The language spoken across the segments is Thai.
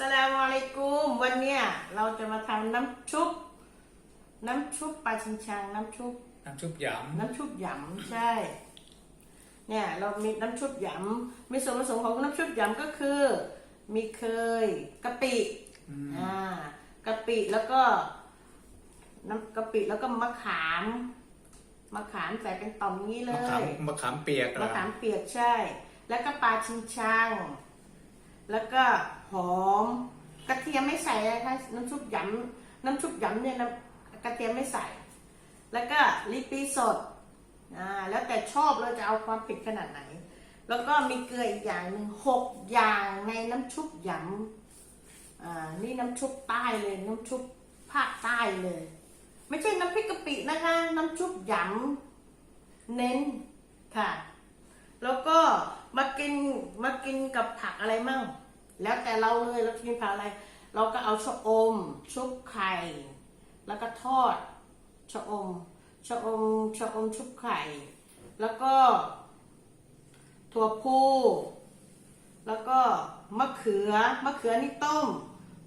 สลามุอะลัยกุมวันเนี้ยเราจะมาทำน้ำชุบ น้ำชุบปลาชิงชังน้ำชุบ น้ำชุบหยน้ำชุบหยำใช่ เนี่ยเรามีน้ำชุบหยำมีส่วนผสมของน้ำชุบหยำก็คือ มีเคยกะปิอ่ากะปิแล้วก็น้ำกะปิแล้วก็มะขามมะขามใส่เป็นต่อมอย่างนี้ำเลมะขามย มะขามเปียกเหรมะอขามเปียกใช่ แล้วก็ปลาชิงชังแล้วก็ หอม กระเทียมไม่ใส่นะคะน้ำซุปยำน้ำซุปยำเนี่ยน้ำกระเทียมไม่ใส่ แล้วก็ลิปปีสดอ่าแล้วแต่ชอบเราจะเอาความเผ็ดขนาดไหน แล้วก็มีเกลืออีกอย่างหนึ่งหกอย่างในน้ำชุบยำอ่านี่น้ำชุบใต้เลยน้ำชุบภาคใต้เลย ไม่ใช่น้ำพริกกะปินะคะ น้ำชุบยำเน้นค่ะ แล้วก็มากินมากินกับผักอะไรมั่ง แล้วแต่เราเลยเรากินผักอะไร เราก็เอาชะอม ชุบไข่ แล้วก็ทอดชะอมชะอมชะอมชุบไข่ แล้วก็ ถั่วพูแล้วก็มะเขือมะเขือนี่ต้ม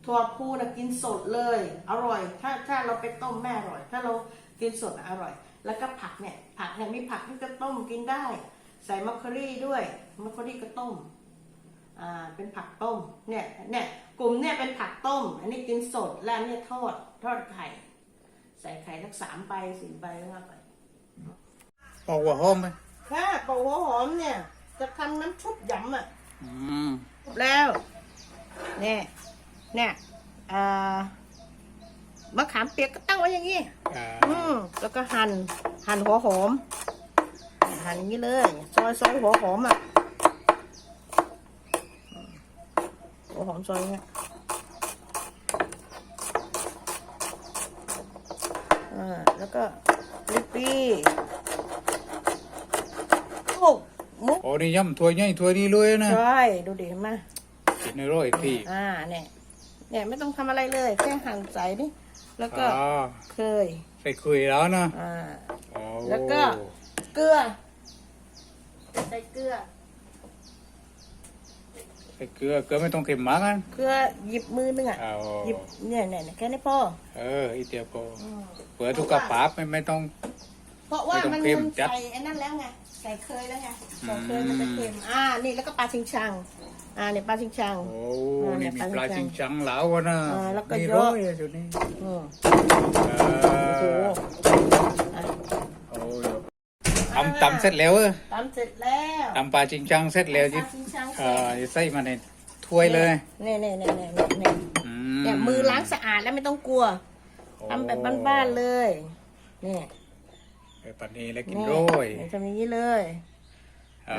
ถั่วพูนะกินสดเลย อร่อย ถ้าถ้าเราไปต้มแม่อร่อย ถ้าเรากินสดอร่อย แล้วก็ผักเนี่ยผักเนี่ยมีผักที่จะต้มกินได้ ใส่มะเขือรี่ด้วยมะเขือรี่ก็ต้ม อ่าเป็นผักต้มเนี่ยเนี่ยกลุ่มเนี่ยเป็นผักต้ม อันนี้กินสดและอันนี้ทอดทอดไข่ ใส่ไข่สักสามใบสี่ใบว่าไปปอกหัวหอมไหมถ้าปอกหัวหอมเนี่ย จะทำน้ำชุบหยำอะอืมแล้วเนี่ยเนี่ยอ่ามะขามเปียกก็ตั้งไว้อย่างนี้อ่าอืมแล้วก็หั่นหั่นหัวหอมหั่นอย่างนี้เลยซอยซอยหัวหอมอะ หัวหอมซอยอย่างเงี้ยอ่าแล้วก็ลิปปี้โอ้มุกโอ้นี่ย่ำถ้วยใหญ่ถ้วยนี้เลยนะ ใช่ ดูดิเห็นไหมกินในร้อยที่ อ่าเนี่ยเนี่ยไม่ต้องทำอะไรเลย แค่หั่นใส่นี่ แล้วก็อ๋อเคย ใส่คุยแล้วนะ อ่าโอ้แล้วก็เกลือ ใส่เกลือ ใส่เกลือเกลือไม่ต้องเค็มมากกันเกลือหยิบมือนึงอะเอาหยิบเนี่ยเนี่ยเนี่ยแค่นี้พอเอออีเดียวพออืมเปิดทุกกระป๋าไม่ไม่ต้อง เพราะว่าไม่ต้องมันเค็มมันจัดใส่ไอ้นั่นแล้วไงใส่เคยแล้วไงใส่เคยอืมมันจะเค็มอ่านี่แล้วก็ปลาชิงชังอ่าเนี่ยปลาชิงชัง โอ้อ่านี่มีเนี่ยปลาจิงจังเหลาวะนะอ่าแล้วก็นี่เยอะ ร้อยอะจุดนี้อืมเอโอ้โหออะโอ้ย ทำตำเสร็จแล้วเออตำเสร็จแล้วตำปลาจิงจังเสร็จแล้วปจิลาชิงชังเอเสร็จอใส่มาในถ้วยเลยเนี่ยเนี่ยเนี่ยเนี่ยเนี่ยเนี่ยอืเนี่ยมือล้างสะอาดแล้วไม่ต้องกลัวทำแบบบ้านๆเลยเนี่ยไอ้ปันนี้แล้วกินเนี่ยโรยเนี่ยทำอย่างนี้เลย เอ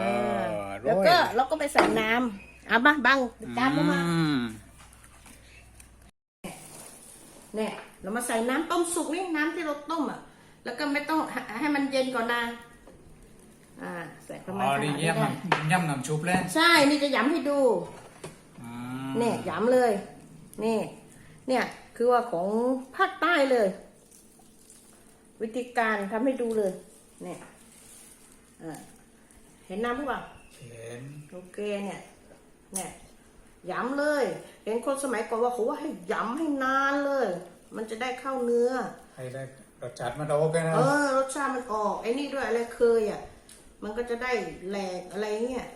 อโรแล้วยก็เราก็ไปใส่น้ำเอามาบังตามมามาอืมเนี่ยเรามาใส่น้ำต้มสุกนี่น้ำที่เราต้มอะ แล้วก็ไม่ต้องให้ให้มันเย็นก่อนนะ อ่าใส่ประมาณอ๋อขนี่นาดนี้ย่ำได้น้ำย่ำน้ำชุบแล้วใช่นี่จะย้ำให้ดู อืมเนี่ยย้ำเลยนี่เนี่ย คือว่าของภาคใต้เลย วิธีการทำให้ดูเลยเนี่ยอ่าเห็นน้ำหรือเปล่า เห็นโอเคเนี่ย เนี่ยย้ำเลย เห็นคนสมัยก่อนว่าเขาว่าให้ย้ำให้นานเลย มันจะได้เข้าเนื้อ ให้ได้รสชาติมันโอเคนะ เออรสชาติมันออกไอ้นี่ด้วยอะไรเคยอะ มันก็จะได้แหลกอะไรเงี้ย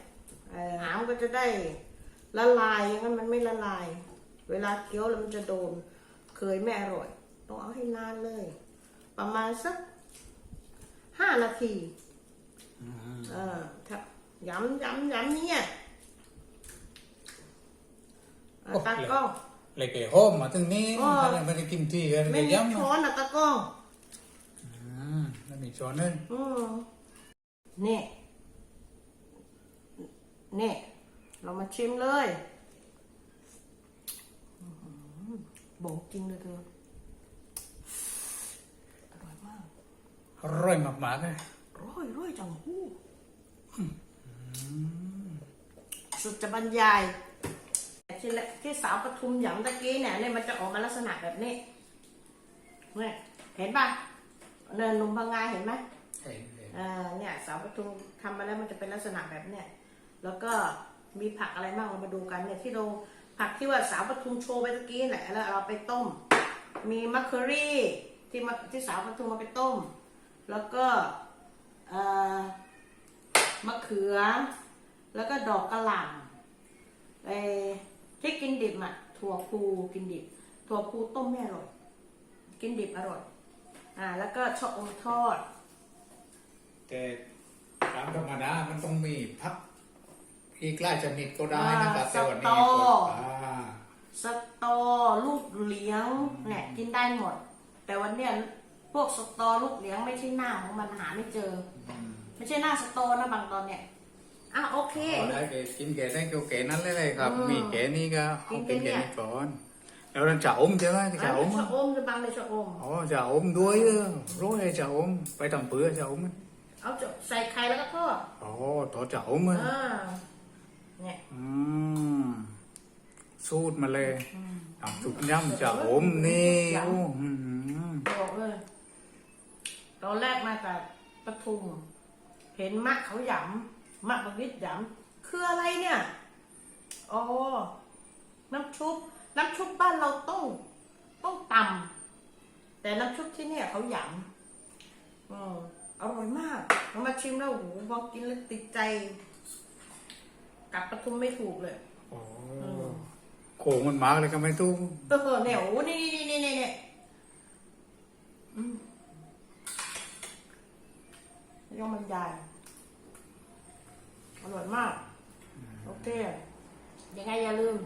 เอ่อหามก็จะได้ละลายอย่างนั้นมันไม่ละลาย เวลาเคี้ยวแล้วมันจะโดน เคยไม่อร่อย ต้องเอาให้นานเลย ประมาณสักห้านาทีมเออถ้าย้ำย้ำย้ำเนี่ยอะตากล้องเลยเก๋โฮมมาถึงนี้อ๋อถ้าไม่ได้กินที่กันไม่เลยมีย่ำช้อนอะตากล้องอืมแล้วมีช้อนนึงอืม นี่นี่เรามาชิมเลยอื้อหือบอกจริงเลยเธออร่อยมากอร่อยมากๆเลยร้อยร้อยจังหู้สุดจะบรรยายที่ละที่สาวปทุมหยำตะกี้เนี่ยเนี่ยมันจะออกมาลักษณะแบบนี้เนี่ยเห็นป่ะเนินนมพังงาเห็นไหมเห็น เนอ่าเนี่ยสาวปทุมทำมาแล้วมันจะเป็นลักษณะแบบเนี้ยแล้วก็มีผักอะไรบ้างเรามาดูกันเนี่ยที่เราผักที่ว่าสาวปทุมโชว์ไปตะกี้แหละแล้วเราไปต้ม มีมัคเคอรี่ที่มาที่สาวปทุมมาไปต้ม แล้วก็มะเขือ แล้วก็ดอกกระหล่ำไอ้ที่กินดิบอะถั่วพูกินดิบ ถั่วพูต้มไม่อร่อย กินดิบอร่อย อ่า แล้วก็ชะอมทอด แต่ตามธรรมดามันต้องมีพักอีกหลายชนิดก็ได้นะครับอ่าแต่วันสตนี้อก็อ่าสตอลูกเหลียงเนี่ยกินได้หมด แต่วันเนี้ยพวกสตอลูกเหลียงไม่ใช่หน้าของมันหาไม่เจอ ไม่ใช่หน้าสตอนะบางตอนเนี่ยอะโอเคเอาได้แกกินแกได้ก็แกนั้นเลยเลยครับอืมมีแกนี่ก็เอากิกินนแกแกเนี่ยนี่ก่อนแล้วเราจะอมใช่ไหมจะชะออมมชะอมจะบางเลยชะอมอ๋อจะอมด้วยเออรู้เลยจะอมไปทำเปื่อจะอม เอาจะใส่ไข่แล้วก็ทอดอ๋อต่อจะอมอะอ่าเนี่ยอืมสูตรมาเลยทำสุดย่ำจะอมนี่โอ้อืมบอกเลยตอนแรกมาจากปทุม เห็นมะเขาหยำมะบางนิดหยำคืออะไรเนี่ยอ๋อน้ำชุบ น้ำชุบบ้านเราต้องต้องตำแต่น้ำชุบที่เนี่ยเขาหยำ อืมอร่อยมากเรามาชิมแล้วโอ้โหพอกินแล้วติดใจ กลับปทุมไม่ถูกเลย โอ้โขงมันมากเลยก็ไม่ตู้เออเนี่ยโอ้โหนี่นี่นี่นี่นี่อืมยองมันใหญ่อร่อยมาก โอเค ยังไงอย่าลืม